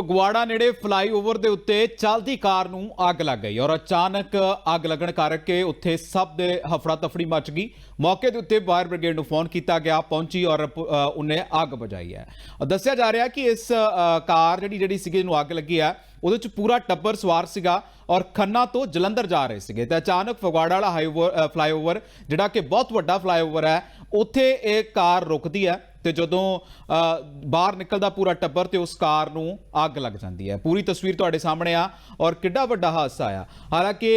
ਫਗਵਾੜਾ ਨੇੜੇ ਫਲਾਈਓਵਰ ਦੇ ਉੱਤੇ ਚੱਲਦੀ ਕਾਰ ਨੂੰ ਅੱਗ ਲੱਗ ਗਈ ਔਰ ਅਚਾਨਕ ਅੱਗ ਲੱਗਣ ਕਰਕੇ ਉੱਥੇ ਸਭ ਦੇ ਹਫੜਾ ਤਫੜੀ ਮਚ ਗਈ। ਮੌਕੇ ਦੇ ਉੱਤੇ ਫਾਇਰ ਬ੍ਰਿਗੇਡ ਨੂੰ ਫੋਨ ਕੀਤਾ ਗਿਆ, ਪਹੁੰਚੀ ਔਰ ਉਹਨੇ ਅੱਗ ਬੁਝਾਈ ਹੈ। ਦੱਸਿਆ ਜਾ ਰਿਹਾ ਕਿ ਇਸ ਕਾਰ ਜਿਹੜੀ ਜਿਹੜੀ ਸੀਗੀ ਨੂੰ ਅੱਗ ਲੱਗੀ ਹੈ, ਉਹਦੇ ਚ ਪੂਰਾ ਟੱਬਰ ਸਵਾਰ ਸੀਗਾ ਔਰ ਖੰਨਾ ਤੋਂ ਜਲੰਧਰ ਜਾ ਰਹੇ ਸੀਗੇ। ਤੇ ਅਚਾਨਕ ਫਗਵਾੜਾ ਵਾਲਾ ਹਾਈਓਵਰ ਫਲਾਈਓਵਰ, ਜਿਹੜਾ ਕਿ ਬਹੁਤ ਵੱਡਾ ਫਲਾਈਓਵਰ ਹੈ, ਉੱਥੇ ਇਹ ਕਾਰ ਰੁਕਦੀ ਹੈ। ਤੇ ਜਦੋਂ ਬਾਹਰ ਨਿਕਲਦਾ ਪੂਰਾ ਟੱਬਰ ਤੇ ਉਸ ਕਾਰ ਨੂੰ ਅੱਗ ਲੱਗ ਜਾਂਦੀ ਹੈ। ਪੂਰੀ ਤਸਵੀਰ ਤੁਹਾਡੇ ਸਾਹਮਣੇ ਆ ਔਰ ਕਿੱਡਾ ਵੱਡਾ ਹਾਦਸਾ ਆ। ਹਾਲਾਂਕਿ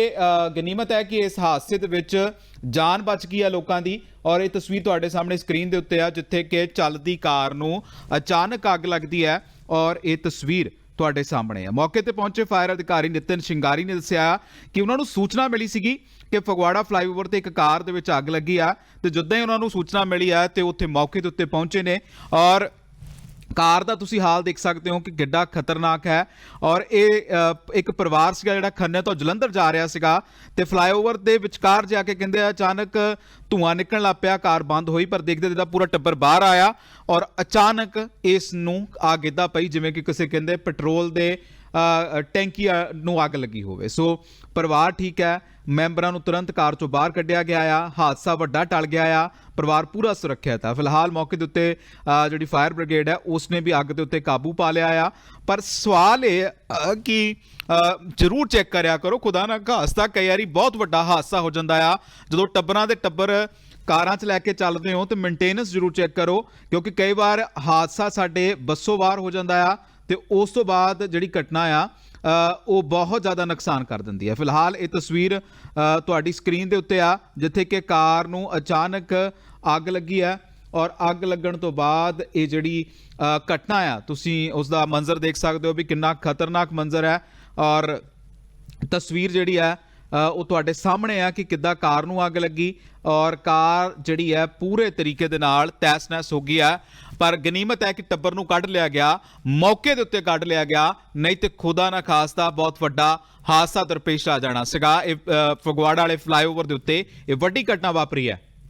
ਗਨੀਮਤ ਹੈ ਕਿ ਇਸ ਹਾਦਸੇ ਦੇ ਵਿੱਚ ਜਾਨ ਬਚ ਗਈ ਆ ਲੋਕਾਂ ਦੀ ਔਰ ਇਹ ਤਸਵੀਰ ਤੁਹਾਡੇ ਸਾਹਮਣੇ ਸਕਰੀਨ ਦੇ ਉੱਤੇ ਆ, ਜਿੱਥੇ ਕਿ ਚੱਲਦੀ ਕਾਰ ਨੂੰ ਅਚਾਨਕ ਅੱਗ ਲੱਗਦੀ ਹੈ ਔਰ ਇਹ ਤਸਵੀਰ ਤੁਹਾਡੇ ਸਾਹਮਣੇ ਹੈ ਮੌਕੇ ਤੇ ਪਹੁੰਚੇ ਫਾਇਰ ਅਧਿਕਾਰੀ ਨਿਤਨ ਸ਼ਿੰਗਾਰੀ ਨੇ ਦੱਸਿਆ ਕਿ ਉਹਨਾਂ ਨੂੰ ਸੂਚਨਾ ਮਿਲੀ ਸੀਗੀ ਕਿ ਫਗਵਾੜਾ ਫਲਾਈਓਵਰ ਤੇ ਇੱਕ ਕਾਰ ਦੇ ਵਿੱਚ ਅੱਗ ਲੱਗੀ ਆ ਤੇ ਜਦੋਂ ਹੀ ਉਹਨਾਂ ਨੂੰ ਸੂਚਨਾ ਮਿਲੀ ਆ ਤੇ ਉੱਥੇ ਮੌਕੇ ਦੇ ਉੱਤੇ ਪਹੁੰਚੇ ਨੇ ਔਰ ਕਾਰ ਦਾ ਤੁਸੀਂ ਹਾਲ ਦੇਖ ਸਕਦੇ ਹੋ ਕਿ ਕਿੱਡਾ ਖਤਰਨਾਕ ਹੈ ਔਰ ਇਹ ਇੱਕ ਪਰਿਵਾਰ ਸੀਗਾ ਜਿਹੜਾ ਖੰਨੇ ਤੋਂ ਜਲੰਧਰ ਜਾ ਰਿਹਾ ਸੀਗਾ ਤੇ ਫਲਾਈਓਵਰ ਦੇ ਵਿਚਕਾਰ ਜਾ ਕੇ ਕਹਿੰਦੇ ਅਚਾਨਕ ਧੂਆਂ ਨਿਕਲਣ ਲੱਗ ਪਿਆ, ਕਾਰ ਬੰਦ ਹੋਈ, ਪਰ ਦੇਖਦੇ ਦੇਖਦਾ ਪੂਰਾ ਟੱਬਰ ਬਾਹਰ ਆਇਆ ਔਰ ਅਚਾਨਕ ਇਸ ਨੂੰ ਅੱਗ ਏਦਾਂ ਪਈ, ਜਿਵੇਂ ਕਿ ਕਿਸੇ ਕਹਿੰਦੇ ਪੈਟਰੋਲ ਦੇ ਟੈਂਕੀ ਨੂੰ ਅੱਗ ਲੱਗੀ ਹੋਵੇ। ਸੋ ਪਰਿਵਾਰ ਠੀਕ ਹੈ, ਮੈਂਬਰਾਂ ਨੂੰ ਤੁਰੰਤ ਕਾਰ ਚੋਂ ਬਾਹਰ ਕੱਢਿਆ ਗਿਆ ਆ, ਹਾਦਸਾ ਵੱਡਾ ਟਲ ਗਿਆ ਆ, ਪਰਿਵਾਰ ਪੂਰਾ ਸੁਰੱਖਿਅਤ ਆ। ਫਿਲਹਾਲ ਮੌਕੇ ਦੇ ਉੱਤੇ ਜਿਹੜੀ ਫਾਇਰ ਬ੍ਰਿਗੇਡ ਹੈ ਉਸ ਨੇ ਵੀ ਅੱਗ ਦੇ ਉੱਤੇ ਕਾਬੂ ਪਾ ਲਿਆ ਆ। ਪਰ ਸਵਾਲ ਇਹ ਕਿ ਜ਼ਰੂਰ ਚੈੱਕ ਕਰਿਆ ਕਰੋ, ਖੁਦਾ ਨਾ ਖਾਸਤਾ ਕਈ ਵਾਰੀ ਬਹੁਤ ਵੱਡਾ ਹਾਦਸਾ ਹੋ ਜਾਂਦਾ ਆ। ਜਦੋਂ ਟੱਬਰਾਂ ਦੇ ਟੱਬਰ ਕਾਰਾਂ 'ਚ ਲੈ ਕੇ ਚੱਲਦੇ ਹੋ, ਤੇ ਮੇਨਟੇਨੈਂਸ ਜ਼ਰੂਰ ਚੈੱਕ ਕਰੋ, ਕਿਉਂਕਿ ਕਈ ਵਾਰ ਹਾਦਸਾ ਸਾਡੇ ਬੱਸੋਂ ਬਾਹਰ ਹੋ ਜਾਂਦਾ ਆ ਤੇ ਉਸ ਤੋਂ ਬਾਅਦ ਜਿਹੜੀ ਘਟਨਾ ਆ ਉਹ ਬਹੁਤ ਜ਼ਿਆਦਾ ਨੁਕਸਾਨ ਕਰ ਦਿੰਦੀ ਹੈ। ਫਿਲਹਾਲ ਇਹ ਤਸਵੀਰ ਤੁਹਾਡੀ ਸਕਰੀਨ ਦੇ ਉੱਤੇ ਆ, ਜਿੱਥੇ ਕਿ ਕਾਰ ਨੂੰ ਅਚਾਨਕ ਅੱਗ ਲੱਗੀ ਹੈ ਔਰ ਅੱਗ ਲੱਗਣ ਤੋਂ ਬਾਅਦ ਇਹ ਜਿਹੜੀ ਘਟਨਾ ਆ, ਤੁਸੀਂ ਉਸ ਦਾ ਮੰਜ਼ਰ ਦੇਖ ਸਕਦੇ ਹੋ ਵੀ ਕਿੰਨਾ ਖਤਰਨਾਕ ਮੰਜ਼ਰ ਹੈ ਔਰ ਤਸਵੀਰ ਜਿਹੜੀ ਹੈ ਉਹ ਤੁਹਾਡੇ ਸਾਹਮਣੇ ਆ ਕਿ ਕਿੱਦਾਂ ਕਾਰ ਨੂੰ ਅੱਗ ਲੱਗੀ ਔਰ ਕਾਰ ਜਿਹੜੀ ਹੈ ਪੂਰੇ ਤਰੀਕੇ ਦੇ ਨਾਲ ਤੈਸ-ਨੈਸ ਹੋ ਗਈ ਹੈ। ਪਰ ਗਨੀਮਤ ਹੈ ਕਿ ਟੱਬਰ ਨੂੰ ਕੱਢ ਲਿਆ ਗਿਆ, ਮੌਕੇ ਦੇ ਉੱਤੇ ਕੱਢ ਲਿਆ ਗਿਆ, ਨਹੀਂ ਤੇ ਖੁਦਾ ਨਾ ਖਾਸਤਾ ਬਹੁਤ ਵੱਡਾ ਹਾਦਸਾ ਦਰਪੇਸ਼ ਆ ਜਾਣਾ ਸੀਗਾ। ਇਹ ਫਗਵਾੜਾ ਵਾਲੇ ਫਲਾਈਓਵਰ ਦੇ ਉੱਤੇ ਇਹ ਵੱਡੀ ਘਟਨਾ ਵਾਪਰੀ ਹੈ।